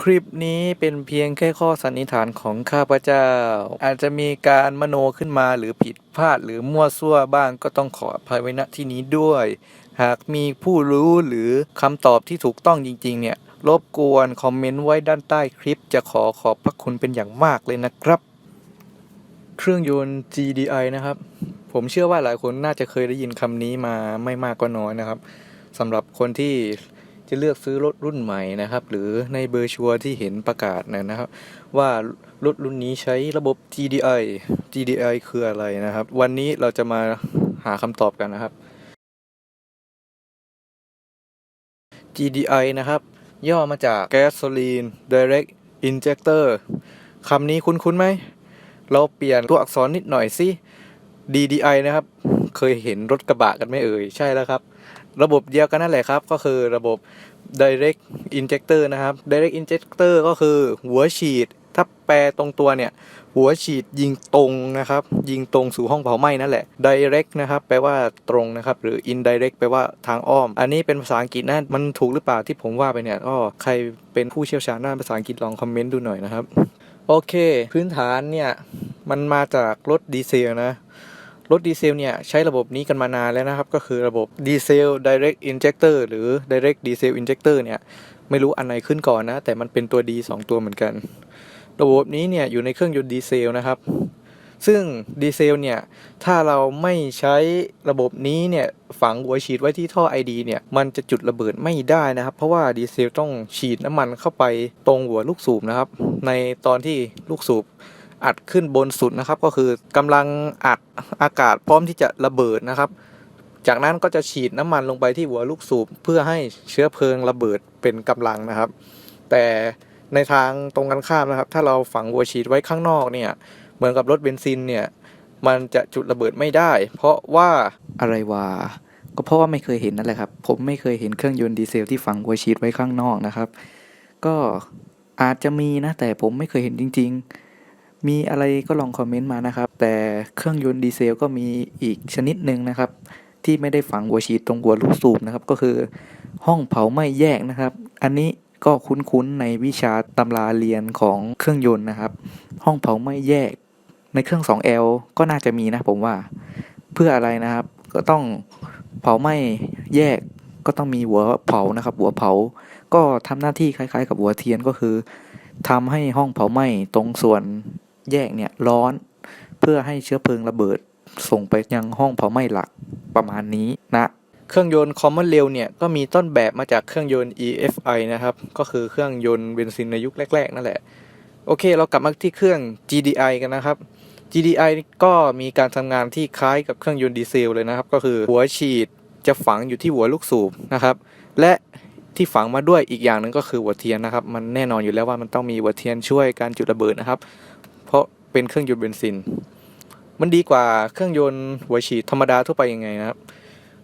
คลิปนี้เป็นเพียงแค่ข้อสันนิษฐานของข้าพเจ้า อาจจะมีการมโนขึ้นมาหรือผิดพลาดหรือมั่วซั่วบ้างก็ต้องขออภัยไว้ณที่นี้ด้วย หากมีผู้รู้หรือคำตอบที่ถูกต้องจริง ๆ เนี่ยรบกวนคอมเมนต์ไว้ด้านใต้คลิป จะขอขอบพระคุณเป็นอย่างมากเลยนะครับ เครื่องยนต์ GDI นะครับ ผมเชื่อว่าหลายคนน่าจะเคยได้ยินคำนี้มาไม่มากก็น้อยนะครับสำหรับคนที่ จะเลือกซื้อรถรุ่นใหม่นะครับ หรือในเบอร์ชัวร์ที่เห็นประกาศนะครับ ว่ารถรุ่นนี้ใช้ระบบ GDI GDI คืออะไรนะครับ วันนี้เราจะมาหาคำตอบกันนะครับ GDI นะครับ ย่อมาจาก Gasoline Direct Injector คำนี้คุ้นๆไหม เราเปลี่ยนตัวอักษรนิดหน่อยสิ DDI นะครับ เคยเห็นรถกระบะกันไหมเอ่ย ใช่แล้วครับ ระบบเดียวกันนั่นแหละครับ ก็คือระบบ direct injector นะครับ direct injector ก็คือหัวฉีด ถ้าแปลตรงตัวเนี่ย หัวฉีดยิงตรงนะครับ ยิงตรงสู่ห้องเผาไหม้นั่นแหละ direct นะครับ แปลว่าตรงนะครับ หรือ indirect แปลว่าทางอ้อม อันนี้เป็นภาษาอังกฤษนะมันถูกหรือเปล่าที่ผมว่าไปเนี่ยก็ใครเป็นผู้เชี่ยวชาญด้านภาษาอังกฤษลองคอมเมนต์ดูหน่อยนะครับ โอเค พื้นฐานเนี่ยมันมาจากรถดีเซลนะ รถดีเซลเนี่ยใช้ระบบนี้กันมานานแล้วนะครับ ก็คือระบบดีเซล direct injector หรือ direct diesel injector เนี่ย ไม่รู้อันไหนขึ้นก่อนนะ แต่มันเป็นตัวดีสองตัวเหมือนกัน ระบบนี้เนี่ยอยู่ในเครื่องยนต์ดีเซลนะครับ ซึ่งดีเซลเนี่ย ถ้าเราไม่ใช้ระบบนี้เนี่ย ฝังหัวฉีดไว้ที่ท่อ ID เนี่ย มันจะจุดระเบิดไม่ได้นะครับ เพราะว่าดีเซลต้องฉีดน้ำมันเข้าไปตรงหัวลูกสูบนะครับ ในตอนที่ลูกสูบ อัดขึ้นบนสุดนะครับ ก็คือกำลังอัดอากาศพร้อมที่จะระเบิดนะครับ จากนั้นก็จะฉีดน้ำมันลงไปที่หัวลูกสูบเพื่อให้เชื้อเพลิงระเบิดเป็นกำลังนะครับ แต่ในทางตรงกันข้ามนะครับ ถ้าเราฝังหัวฉีดไว้ข้างนอกเนี่ยเหมือนกับรถเบนซินเนี่ยมันจะจุดระเบิดไม่ได้ เพราะว่าอะไรวะก็เพราะว่าไม่เคยเห็นนั่นแหละครับ ผมไม่เคยเห็นเครื่องยนต์ดีเซลที่ฝังหัวฉีดไว้ข้างนอกนะครับ ก็อาจจะมีนะแต่ผมไม่เคยเห็นจริง ๆ มีอะไรก็ลองคอมเมนต์มานะครับ แต่เครื่องยนต์ดีเซลก็มีอีกชนิดหนึ่งนะครับ ที่ไม่ได้ฝังหัวฉีดตรงหัวลูกสูบนะครับ ก็คือห้องเผาไหม้แยกนะครับ อันนี้ก็คุ้นๆในวิชาตำราเรียนของเครื่องยนต์นะครับ ห้องเผาไหม้แยก ในเครื่อง 2L ก็น่าจะมีนะผมว่า เพื่ออะไรนะครับ ก็ต้องเผาไหม้แยกก็ต้องมีหัวเผานะครับ หัวเผา ก็ทำหน้าที่คล้ายๆ กับหัวเทียนก็คือทำให้ห้องเผาไหม้ตรงส่วน แยกเนี่ยร้อน เพื่อให้เชื้อเพลิงระเบิด ส่งไปยังห้องเผาไหม้หลักประมาณนี้นะเครื่องยนต์ Common Rail เนี่ยก็มีต้นแบบมาจากเครื่องยนต์ EFI นะครับ ก็คือเครื่องยนต์เบนซินในยุคแรก ๆ นั่นแหละ โอเค เรากลับมาที่เครื่อง GDI กันนะครับ GDI ก็มีการทำงานที่คล้ายกับเครื่องยนต์ดีเซลเลยนะครับ ก็คือหัวฉีดจะฝังอยู่ที่หัวลูกสูบนะครับ และที่ฝังมาด้วยอีกอย่างหนึ่งก็คือหัวเทียนนะครับ มันแน่นอนอยู่แล้วว่ามันต้องมีหัวเทียนช่วยการจุดระเบิดนะครับ เป็นเครื่องยนต์เบนซิน มันดีกว่าเครื่องยนต์หัวฉีดธรรมดาทั่วไปยังไงนะครับ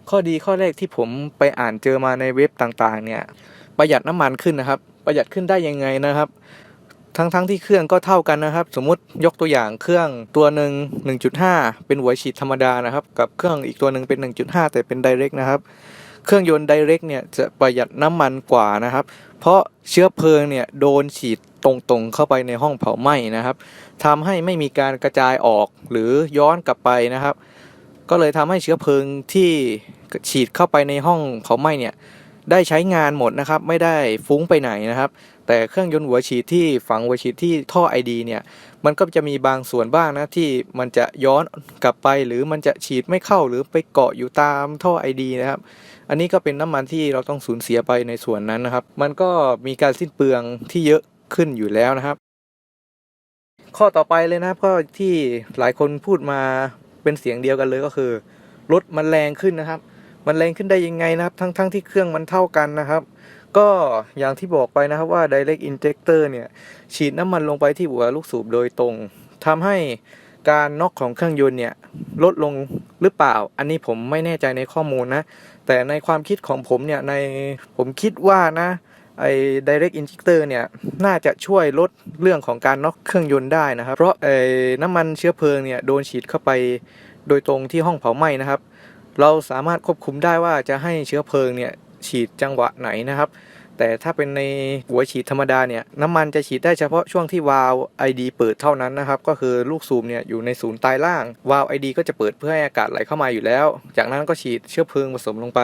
ข้อดีข้อแรกที่ผมไปอ่านเจอมาในเว็บต่างๆ เนี่ย ประหยัดน้ำมันขึ้นนะครับ ประหยัดขึ้นได้ยังไงนะครับ ทั้งๆทที่เครื่องก็เท่ากันนะครับ สมมุติยกตัวอย่างเครื่องตัวหนึ่ง1.5 เป็นหัวฉีดธรรมดานะครับ กับเครื่องอีกตัวหนึ่งเป็น 1.5 แต่เป็น direct นะครับ เครื่องยนต์ไดเรกเนี่ยจะประหยัดน้ำมันกว่านะครับ เพราะเชื้อเพลิงเนี่ยโดนฉีดตรงๆเข้าไปในห้องเผาไหม้นะครับทำให้ไม่มีการกระจายออกหรือย้อนกลับไปนะครับ ก็เลยทำให้เชื้อเพลิงที่ฉีดเข้าไปในห้องเผาไหม้เนี่ยได้ใช้งานหมดนะครับ ไม่ได้ฟุ้งไปไหนนะครับ แต่เครื่องยนต์หัวฉีดที่ฝังหัวฉีดที่ท่อ ID เนี่ยมันก็จะมีบางส่วนบ้างนะที่มันจะย้อนกลับไปหรือมันจะฉีดไม่เข้าหรือไปเกาะอยู่ตามท่อ ID นะครับ อันนี้ก็เป็นน้ำมันที่เราต้องสูญเสียไปในส่วนนั้นนะครับ มันก็มีการสิ้นเปลืองที่เยอะขึ้นอยู่แล้วนะครับ ข้อต่อไปเลยนะครับก็ที่หลายคนพูดมาเป็นเสียงเดียวกันเลยก็คือรถมันแรงขึ้นนะครับ มันแรงขึ้นได้ยังไงนะครับ ทั้งๆทที่เครื่องมันเท่ากันนะครับ ก็อย่างที่บอกไปนะครับว่า direct injector เนี่ย ฉีดน้ำมันลงไปที่หัวลูกสูบโดยตรงทำให้การน็อกของเครื่องยนต์เนี่ยลดลงหรือเปล่า อันนี้ผมไม่แน่ใจในข้อมูลนะ แต่ในความคิดของผมเนี่ยในผมคิดว่านะไอ้ direct injector เนี่ยน่าจะช่วยลดเรื่องของการน็อกเครื่องยนต์ได้นะครับ เพราะไอ้น้ำมันเชื้อเพลิงเนี่ยโดนฉีดเข้าไปโดยตรงที่ห้องเผาไหม้นะครับ เราสามารถควบคุมได้ว่าจะให้เชื้อเพลิงเนี่ย ฉีดจังหวะไหนนะครับ แต่ถ้าเป็นในหัวฉีดธรรมดาเนี่ยน้ำมันจะฉีดได้เฉพาะช่วงที่วาล์ว ID เปิดเท่านั้นนะครับ ก็คือลูกสูบเนี่ยอยู่ในศูนย์ใต้ล่างวาล์ว ID ก็จะเปิดเพื่อให้อากาศไหลเข้ามาอยู่แล้ว จากนั้นก็ฉีดเชื้อเพลิงผสมลงไป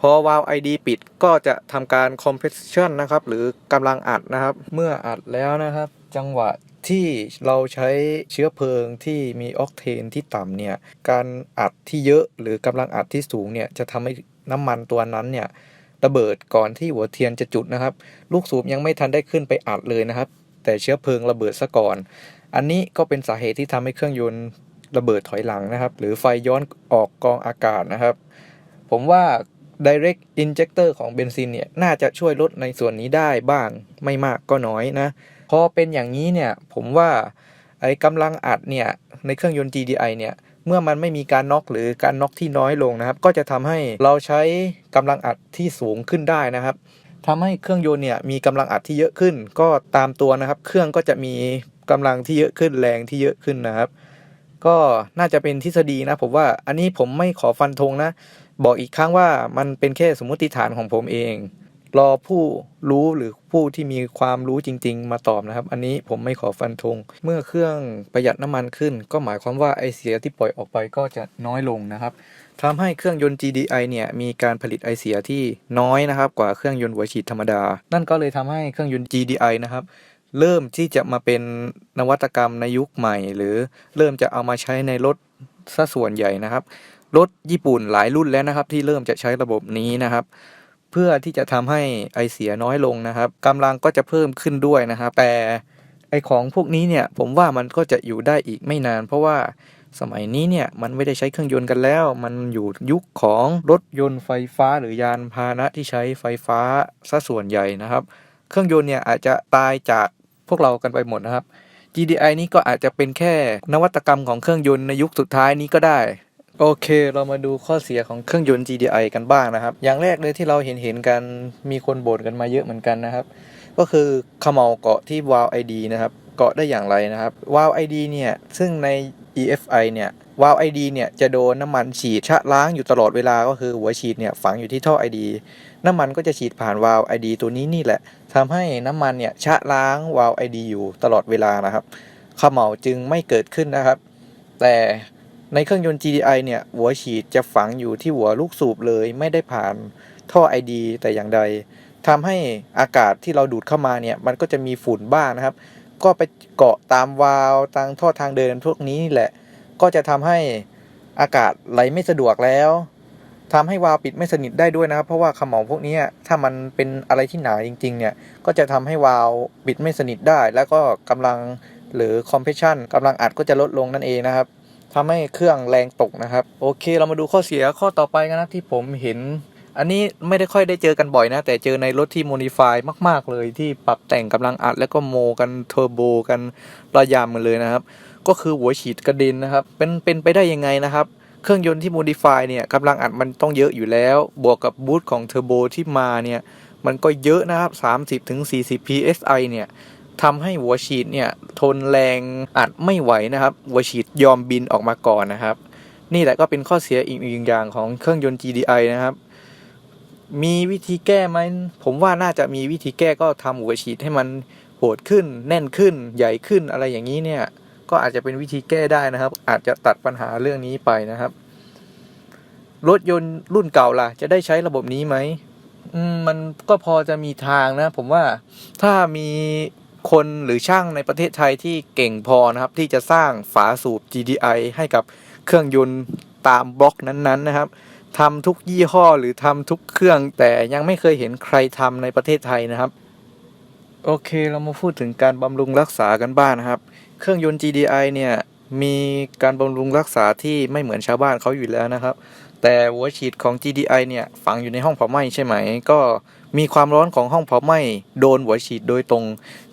พอวาล์ว ID ปิดก็จะทำการ compression นะครับ หรือกำลังอัดนะครับ เมื่ออัดแล้วนะครับ จังหวะที่เราใช้เชื้อเพลิงที่มีออกเทนที่ต่ำเนี่ย การอัดที่เยอะหรือกำลังอัดที่สูงเนี่ย จะทำให้ น้ำมันตัวนั้นเนี่ยระเบิดก่อนที่หัวเทียนจะจุดนะครับ ลูกสูบยังไม่ทันได้ขึ้นไปอัดเลยนะครับ แต่เชื้อเพลิงระเบิดซะก่อน อันนี้ก็เป็นสาเหตุที่ทำให้เครื่องยนต์ระเบิดถอยหลังนะครับ หรือไฟย้อนออกกองอากาศนะครับ ผมว่า direct injector ของเบนซินเนี่ย น่าจะช่วยลดในส่วนนี้ได้บ้างไม่มากก็น้อยนะ พอเป็นอย่างนี้เนี่ย ผมว่าไอ้กำลังอัดเนี่ย ในเครื่องยนต์ GDI เนี่ย เมื่อมันไม่มีการน็อกหรือการน็อกที่น้อยลงนะครับ ก็จะทำให้เราใช้กำลังอัดที่สูงขึ้นได้นะครับทำให้เครื่องยนต์เนี่ยมีกำลังอัดที่เยอะขึ้น ก็ตามตัวนะครับ เครื่องก็จะมีกำลังที่เยอะขึ้นแรงที่เยอะขึ้นนะครับ ก็น่าจะเป็นทฤษฎีนะผมว่าอันนี้ผมไม่ขอฟันธงนะ บอกอีกครั้งว่ามันเป็นแค่สมมติฐานของผมเอง รอผู้รู้หรือผู้ที่มีความรู้จริง ๆ มาตอบนะครับ อันนี้ผมไม่ขอฟันธงเมื่อเครื่องประหยัดน้ำมันขึ้น ก็หมายความว่าไอเสียที่ปล่อยออกไปก็จะน้อยลงนะครับทำให้เครื่องยนต์ GDI เนี่ยมีการผลิตไอเสียที่น้อยนะครับ กว่าเครื่องยนต์หัวฉีดธรรมดา นั่นก็เลยทำให้เครื่องยนต์ GDI นะครับเริ่มที่จะมาเป็นนวัตกรรมในยุคใหม่ หรือเริ่มจะเอามาใช้ในรถซะส่วนใหญ่นะครับรถญี่ปุ่นหลายรุ่นแล้วนะครับ ที่เริ่มจะใช้ระบบนี้นะครับ เพื่อที่จะทำให้ไอเสียน้อยลงนะครับกำลังก็จะเพิ่มขึ้นด้วยนะครับ แต่ไอของพวกนี้เนี่ยผมว่ามันก็จะอยู่ได้อีกไม่นาน เพราะว่าสมัยนี้เนี่ยมันไม่ได้ใช้เครื่องยนต์กันแล้ว มันอยู่ยุคของรถยนต์ไฟฟ้าหรือยานพาหนะที่ใช้ไฟฟ้าซะส่วนใหญ่นะครับ เครื่องยนต์เนี่ยอาจจะตายจากพวกเรากันไปหมดนะครับ GDI นี่ก็อาจจะเป็นแค่นวัตกรรมของเครื่องยนต์ในยุคสุดท้ายนี้ก็ได้ โอเค เรามาดูข้อเสียของเครื่องยนต์ GDI กันบ้างนะครับ อย่างแรกเลยที่เราเห็นเห็นกัน มีคนบ่นกันมาเยอะเหมือนกันนะครับ ก็คือขมเหลาเกาะที่ valve ID นะครับ เกาะได้อย่างไรนะครับ valve ID เนี่ย ซึ่งใน EFI เนี่ย valve ID เนี่ยจะโดนน้ำมันฉีดชะล้างอยู่ตลอดเวลา ก็คือหัวฉีดเนี่ยฝังอยู่ที่ท่อ ID น้ำมันก็จะฉีดผ่าน valve ID ตัวนี้นี่แหละทำให้น้ำมันเนี่ยชะล้าง valve ID อยู่ตลอดเวลานะครับขมเหลาจึงไม่เกิดขึ้นนะครับ แต่ ในเครื่องยนต์ GDI เนี่ย หัวฉีดจะฝังอยู่ที่หัวลูกสูบเลย ไม่ได้ผ่านท่อ ID แต่อย่างใดทำให้อากาศที่เราดูดเข้ามาเนี่ย มันก็จะมีฝุ่นบ้างนะครับ ก็ไปเกาะตามวาล์วตามท่อทางเดินพวกนี้นี่แหละ ก็จะทำให้อากาศไหลไม่สะดวกแล้วทำให้วาล์วปิดไม่สนิทได้ด้วยนะครับ เพราะว่าขมเหลาพวกนี้ถ้ามันเป็นอะไรที่หนาจริง ๆ เนี่ย ก็จะทำให้วาล์วปิดไม่สนิทได้ แล้วก็กำลังหรือคอมเพรสชันกำลังอัดก็จะลดลงนั่นเองนะครับ ทำให้เครื่องแรงตกนะครับ โอเค เรามาดูข้อเสียข้อต่อไปกันนะที่ผมเห็น อันนี้ไม่ได้ค่อยได้เจอกันบ่อยนะ แต่เจอในรถที่โมดิฟายมากๆเลยที่ปรับแต่งกำลังอัด แล้วก็โมกันเทอร์โบกันระยำกันเลยนะครับ ก็คือหัวฉีดกระเด็นนะครับ เป็นเป็นไปได้ยังไงนะครับเครื่องยนต์ที่โมดิฟายเนี่ยกำลังอัดมันต้องเยอะอยู่แล้ว บวกกับบูทของเทอร์โบที่มาเนี่ย มันก็เยอะนะครับ 30ถึง40 psi เนี่ย ทำให้หัวฉีดเนี่ยทนแรงอัดไม่ไหวนะครับ หัวฉีดยอมบินออกมาก่อนนะครับ นี่แหละก็เป็นข้อเสียอีกหนึ่งอย่างของเครื่องยนต์ GDI นะครับ มีวิธีแก้ไหมผมว่าน่าจะมีวิธีแก้ก็ทำหัวฉีดให้มันโหดขึ้น แน่นขึ้น ใหญ่ขึ้นอะไรอย่างนี้เนี่ย ก็อาจจะเป็นวิธีแก้ได้นะครับ อาจจะตัดปัญหาเรื่องนี้ไปนะครับ รถยนต์รุ่นเก่าล่ะ จะได้ใช้ระบบนี้ไหมมันก็พอจะมีทางนะ ผมว่าถ้ามี คนหรือช่างในประเทศไทยที่เก่งพอนะครับ ที่จะสร้างฝาสูบ GDI ให้กับเครื่องยนต์ตามบล็อกนั้นๆนะครับทำทุกยี่ห้อหรือทำทุกเครื่องแต่ยังไม่เคยเห็นใครทำในประเทศไทยนะครับ โอเคเรามาพูดถึงการบำรุงรักษากันบ้างนะครับ เครื่องยนต์ GDI เนี่ยมีการบำรุงรักษาที่ไม่เหมือนชาวบ้านเขาอยู่แล้วนะครับ แต่หัวฉีดของ GDI เนี่ยฝังอยู่ในห้องเผาไหม้ใช่ไหมก็ มีความร้อนของห้องเผาไหม้โดนหัวฉีดโดยตรง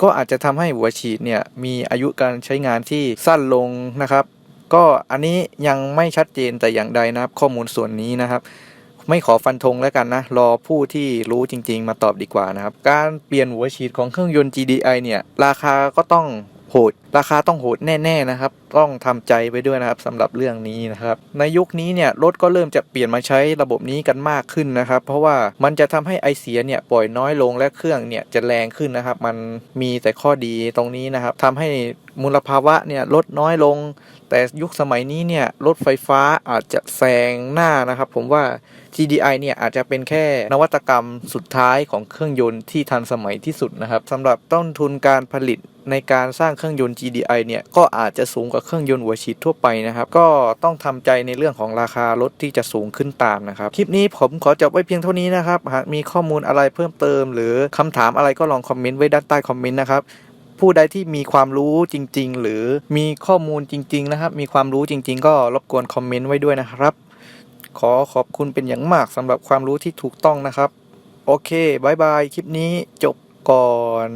ก็อาจจะทำให้หัวฉีดเนี่ยมีอายุการใช้งานที่สั้นลงนะครับ ก็อันนี้ยังไม่ชัดเจนแต่อย่างใดนะครับ ข้อมูลส่วนนี้นะครับ ไม่ขอฟันธงแล้วกันนะ รอผู้ที่รู้จริง ๆ มาตอบดีกว่านะครับ การเปลี่ยนหัวฉีดของเครื่องยนต์ GDI เนี่ยราคาก็ต้องโหด ราคาต้องโหดแน่ ๆ นะครับ ต้องทำใจไปด้วยนะครับสำหรับเรื่องนี้นะครับ ในยุคนี้เนี่ยรถก็เริ่มจะเปลี่ยนมาใช้ระบบนี้กันมากขึ้นนะครับ เพราะว่ามันจะทำให้ไอเสียเนี่ยปล่อยน้อยลงและเครื่องเนี่ยจะแรงขึ้นนะครับ มันมีแต่ข้อดีตรงนี้นะครับทำให้มลภาวะเนี่ยลดน้อยลง แต่ยุคสมัยนี้เนี่ยรถไฟฟ้าอาจจะแซงหน้านะครับ ผมว่า GDI เนี่ยอาจจะเป็นแค่นวัตกรรมสุดท้ายของเครื่องยนต์ที่ทันสมัยที่สุดนะครับสำหรับต้นทุนการผลิตในการสร้างเครื่องยนต์ GDI เนี่ยก็อาจจะสูงกว่าเครื่องยนต์หัวฉีดทั่วไปนะครับก็ต้องทำใจในเรื่องของราคารถที่จะสูงขึ้นตามนะครับคลิปนี้ผมขอจบไว้เพียงเท่านี้นะครับหากมีข้อมูลอะไรเพิ่มเติม หรือคำถามอะไรก็ลองคอมเมนต์ไว้ด้านใต้คอมเมนต์นะครับผู้ใดที่มีความรู้จริง ๆ หรือมีข้อมูลจริง ๆ นะครับ มีความรู้จริง ๆ ก็รบกวนคอมเมนต์ไว้ด้วยนะครับ ขอขอบคุณเป็นอย่างมากสำหรับความรู้ที่ถูกต้องนะครับ โอเคบายบาย คลิปนี้จบก่อน